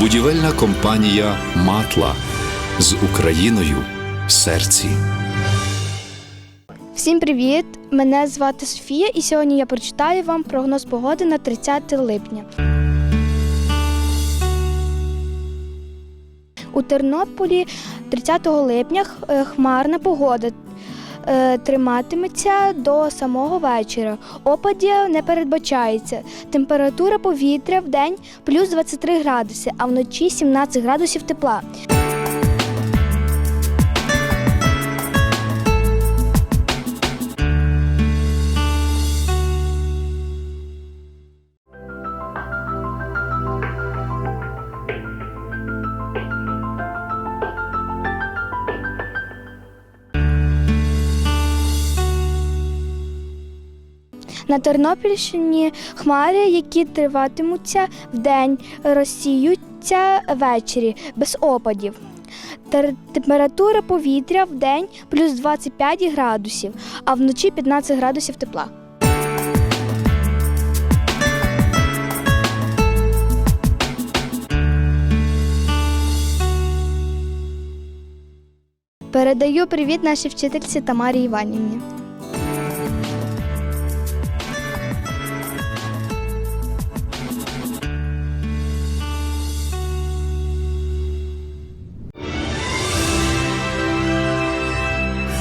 Будівельна компанія Матла з Україною в серці. Всім привіт! Мене звати Софія, і сьогодні я прочитаю вам прогноз погоди на 30 липня. У Тернополі 30 липня е, хмарна погода триматиметься до самого вечора. Опадів не передбачається. Температура повітря в день плюс 23 градуси, а вночі 17 градусів тепла. На Тернопільщині хмари, які триватимуться вдень, розсіються ввечері без опадів. Температура повітря в день плюс 25 градусів, а вночі 15 градусів тепла. Передаю привіт нашій вчительці Тамарі Іванівні.